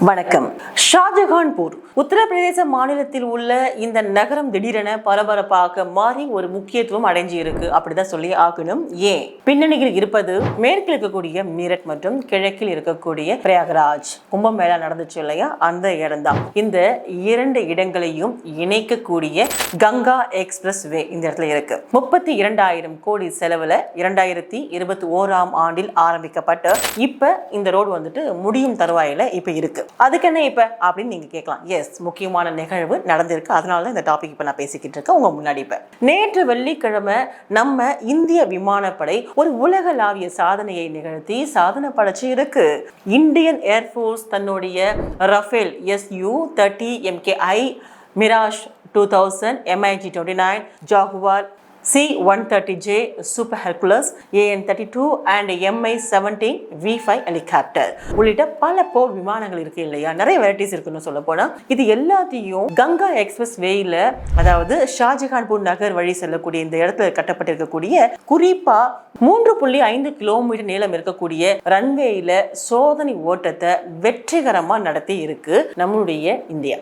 வணக்கம். ஷாஜகான்பூர் உத்தரப்பிரதேச மாநிலத்தில் உள்ள இந்த நகரம் திடீரென பரபரப்பாக மாறி ஒரு முக்கியத்துவம் அடைஞ்சு இருக்கு அப்படிதான் சொல்லி ஆகணும். ஏன்? பின்னணியில் இருப்பது மேற்கில் இருக்கக்கூடிய மீரட் மற்றும் கிழக்கில் இருக்கக்கூடிய பிரயாகராஜ். கும்பமேளா நடந்துச்சு இல்லையா? அந்த இடம்தான். இந்த இரண்டு இடங்களையும் இணைக்கக்கூடிய கங்கா எக்ஸ்பிரஸ் வே இந்த இடத்துல இருக்கு. முப்பத்தி இரண்டாயிரம் கோடி செலவுல இரண்டாயிரத்தி இருபத்தி ஓராம் ஆண்டில் ஆரம்பிக்கப்பட்ட இப்ப இந்த ரோடு வந்துட்டு முடியும் தருவாயில இப்ப இருக்கு. அதுக்கு என்ன இப்போ? அப்படின்னு நீங்கள் கேட்கலாம். எஸ் முக்கியமான நிகழ்வு நடந்திருக்கு. அதனால தான் இந்த டாபிக் இப்போ நான் பேசிக்கிட்டு இருக்கேன். உங்கள் முன்னாடி இப்போ. நேற்று வெள்ளிக்கிழமை நம்ம இந்திய விமானப்படை ஒரு உலகளாவிய சாதனையை நிகழ்த்தி சாதனை படைச்சு இருக்கு. இந்தியன் ஏர்ஃபோர்ஸ் தன்னுடைய Rafale SU thirty MK I Mirage two thousand MiG twenty nine Jaguar C one thirty J super Hercules AN thirty two and MI seventeen V five helicopter உள்ளிட்ட பல போர் விமானங்கள் இருக்கு இல்லையா? நிறைய வெரைட்டிஸ் இருக்குன்னு சொல்ல போனால் இது எல்லாத்தையும் கங்கா எக்ஸ்பிரஸ் வேயில அதாவது ஷாஜகான்பூர் நகர் வழி செல்லக்கூடிய இந்த இடத்துல கட்டப்பட்டிருக்கக்கூடிய குறிப்பா மூன்று புள்ளி ஐந்து கிலோமீட்டர் நீளம் இருக்கக்கூடிய ரன்வேயில சோதனை ஓட்டத்தை வெற்றிகரமாக நடத்தி இருக்கு நம்மளுடைய இந்தியா.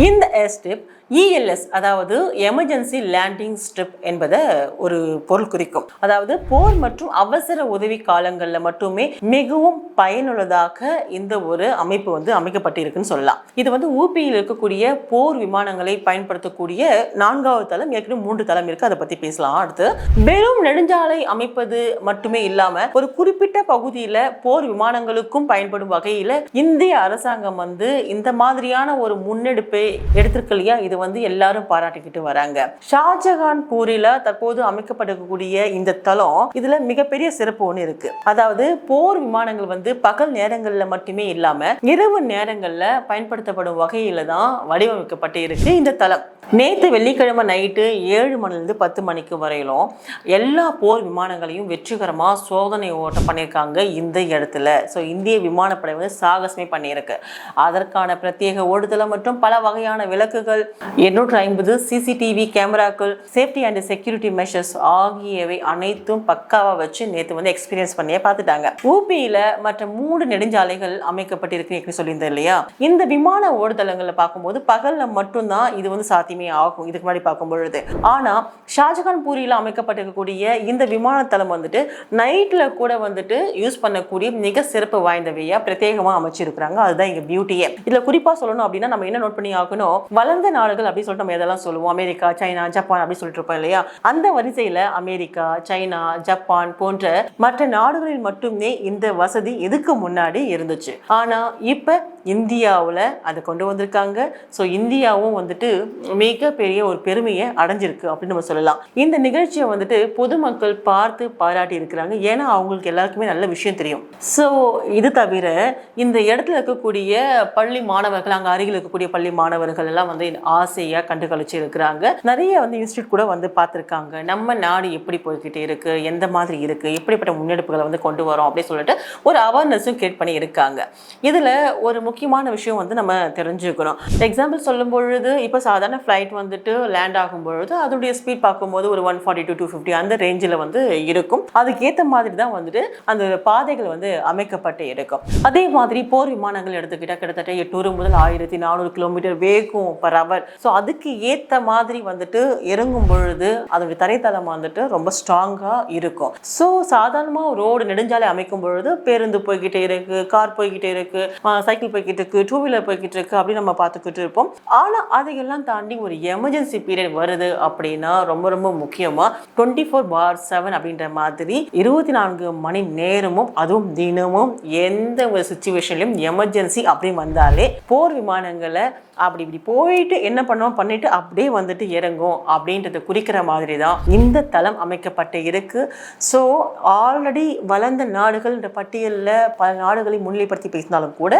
இந்த ஏர்ஸ்ட்ரிப் இஎல்எஸ் அதாவது எமர்ஜென்சி லேண்டிங் ஸ்ட்ரிப் என்பதை ஒரு பொருள் குறிக்கும். அதாவது போர் மற்றும் அவசர உதவி காலங்களில் மட்டுமே மிகவும் பயனுள்ளதாக இந்த ஒரு அமைப்பு வந்து அமைக்கப்பட்டிருக்குன்னு சொல்லலாம். இது வந்து ஊபியில் இருக்கக்கூடிய போர் விமானங்களை பயன்படுத்தக்கூடிய நான்காவது தளம் ஏற்கனவே மூன்று தளம் இருக்கு அதை பத்தி பேசலாம். அடுத்து வெறும் நெடுஞ்சாலை அமைப்பது மட்டுமே இல்லாம ஒரு குறிப்பிட்ட பகுதியில போர் விமானங்களுக்கும் பயன்படும் வகையில இந்திய அரசாங்கம் வந்து இந்த மாதிரியான ஒரு முன்னெடுப்பை எடுத்திருக்கு இல்லையா? இது வந்து எல்லாரும் பாராட்டிக்கிட்டு வராங்க. ஷாஜகான் பூரில தற்போது அமைக்கப்படக்கூடிய இந்த தளம் இதுல மிகப்பெரிய சிறப்பு ஒன்று இருக்கு. அதாவது போர் விமானங்கள் வந்து பகல் நேரங்கள்ல மட்டுமே இல்லாம இரவு நேரங்கள்ல பயன்படுத்தப்படும் வகையில தான் வடிவமைக்கப்பட்டு இருக்கு இந்த தளம். நேற்று வெள்ளிக்கிழமை நைட்டு ஏழு மணிலேருந்து பத்து மணிக்கு வரையிலும் எல்லா போர் விமானங்களையும் வெற்றிகரமாக சோதனை ஓட்டம் பண்ணியிருக்காங்க இந்த இடத்துல. ஸோ இந்திய விமானப்படை வந்து சாகசமே பண்ணியிருக்கு. அதற்கான பிரத்யேக ஓடுதளம் மற்றும் பல வகையான விளக்குகள் எண்ணூற்று ஐம்பது சிசிடிவி கேமராக்கள் சேஃப்டி அண்ட் செக்யூரிட்டி மெஷர்ஸ் ஆகியவை அனைத்தும் பக்காவாக வச்சு நேற்று வந்து எக்ஸ்பீரியன்ஸ் பண்ணியே பார்த்துட்டாங்க. ஊபியில் மற்ற மூன்று நெடுஞ்சாலைகள் அமைக்கப்பட்டிருக்கு சொல்லியிருந்தேன் இல்லையா? இந்த விமான ஓடுதளங்களில் பார்க்கும்போது பகலில் மட்டும்தான் இது வந்து சாத்தியமே ஆகும் இதுக்கு முன்னாடி பார்க்கும் பொழுது ஆனால் ஷாஜகான்பூரியில் அமைக்கப்பட்டிருக்கக்கூடிய இந்த விமானத்தளம் வந்துட்டு நைட்டில் கூட வந்துட்டு யூஸ் பண்ணக்கூடிய மிக சிறப்பு வாய்ந்தவையாக பிரத்யேகமாக அமைச்சிருக்கிறாங்க. அதுதான் இங்கே பியூட்டியே இதில் குறிப்பாக சொல்லணும் அப்படின்னா நம்ம என்ன நோட் பண்ணி ஆகணும்? வளர்ந்த நாடுகள் அப்படின்னு சொல்லிட்டு நம்ம எதெல்லாம் சொல்லுவோம்? அமெரிக்கா சைனா ஜப்பான் அப்படின்னு சொல்லிட்டு இருப்போம் இல்லையா? அந்த வரிசையில் அமெரிக்கா சைனா ஜப்பான் போன்ற மற்ற நாடுகளில் மட்டுமே இந்த வசதி இதுக்கு முன்னாடி இருந்துச்சு. ஆனால் இப்போ இந்தியாவில் அதை கொண்டு வந்திருக்காங்க. ஸோ இந்தியாவும் வந்துட்டு மிகப்பெரிய ஒரு பெருமையை அடைஞ்சிருக்கு அப்படின்னு நம்ம சொல்லலாம். இந்த நிகழ்ச்சியை வந்துட்டு பொதுமக்கள் பார்த்து பாராட்டி இருக்கிறாங்க. ஏன்னா அவங்களுக்கு எல்லாருக்குமே நல்ல விஷயம் தெரியும். ஸோ இது தவிர இந்த இடத்துல இருக்கக்கூடிய பள்ளி மாணவர்கள் அங்கே அருகில் இருக்கக்கூடிய பள்ளி மாணவர்கள் எல்லாம் வந்து ஆசையாக கண்டு கழிச்சு இருக்கிறாங்க. நிறைய வந்து இன்ஸ்டியூட் கூட வந்து பார்த்துருக்காங்க. நம்ம நாடு எப்படி போய்கிட்டு இருக்கு? எந்த மாதிரி இருக்கு? எப்படிப்பட்ட முன்னெடுப்புகளை வந்து கொண்டு வரோம் அப்படின்னு சொல்லிட்டு ஒரு அவேர்னஸும் கிரியேட் பண்ணி இருக்காங்க. இதில் ஒரு முக்கியமான விஷயம் வந்து நம்ம தெரிஞ்சுக்கணும். எக்ஸாம்பிள் சொல்லும் பொழுது இப்போ சாதாரண ஃப்ளைட் வந்துட்டு லேண்ட் ஆகும் பொழுது அதோடைய ஸ்பீட் பார்க்கும்போது ஒரு one forty two two fifty அந்த ரேஞ்சில் வந்து இருக்கும். அதுக்கேற்ற மாதிரி தான் வந்துட்டு அந்த பாதைகள் வந்து அமைக்கப்பட்டு இருக்கும். அதே மாதிரி போர் விமானங்கள் எடுத்துக்கிட்டால் கிட்டத்தட்ட எட்நூறு முதல் ஆயிரத்தி நானூறு கிலோமீட்டர் வேகம் பர் அவர் ஸோ அதுக்கு ஏற்ற மாதிரி வந்துட்டு இறங்கும் பொழுது அதோடைய தரைத்தளம் வந்துட்டு ரொம்ப ஸ்ட்ராங்காக இருக்கும். ஸோ சாதாரணமாக ரோடு நெடுஞ்சாலை அமைக்கும் பொழுது பேருந்து போய்கிட்டே இருக்குது கார் போய்கிட்டே இருக்குது சைக்கிள் போய்கிட்டு இருக்கு டூ வீலர் போய்கிட்டு இருக்கு அப்படின்னு நம்ம பார்த்துக்கிட்டு இருப்போம். ஆனால் அதையெல்லாம் தாண்டி ஒரு எமர்ஜென்சி பீரியட் வருது அப்படின்னா ரொம்ப ரொம்ப முக்கியமாக டுவெண்ட்டி ஃபோர் பார் செவன் அப்படின்ற மாதிரி இருபத்தி நான்கு மணி நேரமும் அதுவும் தினமும் எந்த ஒரு சுச்சுவேஷன்லையும் எமர்ஜென்சி அப்படின்னு வந்தாலே போர் விமானங்களை அப்படி இப்படி போயிட்டு என்ன பண்ணோம் பண்ணிட்டு அப்படியே வந்துட்டு இறங்கும் அப்படின்றத குறிக்கிற மாதிரி தான் இந்த தளம் அமைக்கப்பட்டு இருக்கு. ஸோ ஆல்ரெடி வளர்ந்த நாடுகள்ன்ற பட்டியலில் பல நாடுகளை முன்னிலைப்படுத்தி பேசினாலும் கூட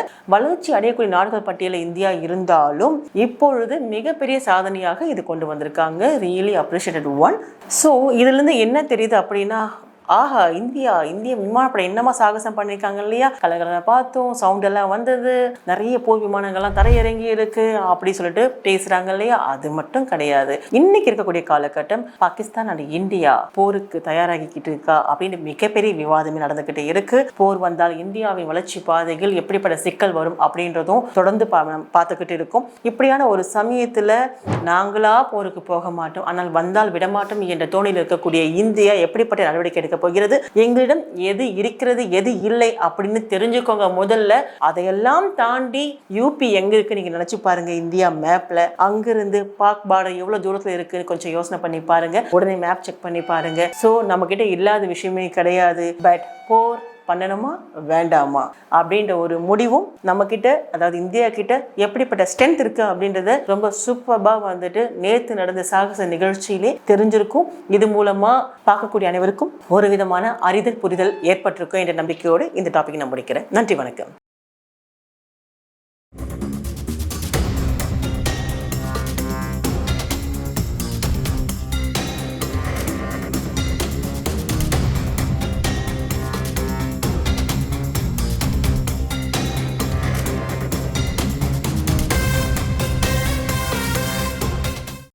வளர்ச்சி அடையக்கூடிய நாடுகள் பட்டியலில் இந்தியா இருந்தாலும் இப்பொழுது மிகப்பெரிய சாதனையாக இது கொண்டு வந்திருக்காங்க. ரியலி அப்ரிஷியேட்டட் ஒன் ஸோ இதுலேருந்து என்ன தெரியுது அப்படின்னா ஆஹா இந்தியா இந்திய விமானப்படை என்னமா சாகசம் பண்ணியிருக்காங்க இல்லையா? கலகலனை பார்த்தோம் சவுண்ட் எல்லாம் வந்தது. நிறைய போர் விமானங்கள்லாம் தரையிறங்கி இருக்கு அப்படி சொல்லிட்டு பேசுறாங்க இல்லையா? அது மட்டும் கிடையாது. இன்னைக்கு இருக்கக்கூடிய காலகட்டம் பாகிஸ்தான் அண்ட் இந்தியா போருக்கு தயாராகிக்கிட்டு இருக்கா அப்படின்னு மிகப்பெரிய விவாதமே நடந்துகிட்டு இருக்கு. போர் வந்தால் இந்தியாவின் வளர்ச்சி பாதையில் எப்படிப்பட்ட சிக்கல் வரும் அப்படின்றதும் தொடர்ந்து பா- பார்த்துக்கிட்டு இருக்கும். இப்படியான ஒரு சமயத்துல நாங்களா போருக்கு போக மாட்டோம். ஆனால் வந்தால் விடமாட்டோம் என்ற தோணியில் இருக்கக்கூடிய இந்தியா எப்படிப்பட்ட நடவடிக்கை எடுக்க போகிறது. எங்களிடம் எது இருக்கிறது எது இல்லை அப்படின்னு தெரிஞ்சுக்கோங்க. முதல்ல அதையெல்லாம் தாண்டி யூபி எங்க இருக்கு நீங்க நினைச்சு பாருங்க. இந்தியா மேப்ல அங்கிருந்து பாக் பார்டர் எவ்வளவு தூரத்துல இருக்குன்னு கொஞ்சம் யோசனை பண்ணி பாருங்க. உடனே மேப் செக் பண்ணி பாருங்க. சோ நம்ம கிட்ட இல்லாத விஷயமே கிடையாது. பட் போர் பண்ணணுமா? வேண்டாமா? அப்படின்ற ஒரு முடிவும் நம்ம கிட்ட அதாவது இந்தியா கிட்ட எப்படிப்பட்ட ஸ்ட்ரென்த் இருக்கு அப்படின்றத ரொம்ப சூப்பர்பா வந்துட்டு நேத்து நடந்த சாகச நிகழ்ச்சியிலே தெரிஞ்சிருக்கும். இது மூலமா பார்க்கக்கூடிய அனைவருக்கும் ஒரு விதமான அறிதல் புரிதல் ஏற்பட்டிருக்கும் என்ற நம்பிக்கையோடு இந்த டாபிக் நான் முடிக்கிறேன். நன்றி வணக்கம்.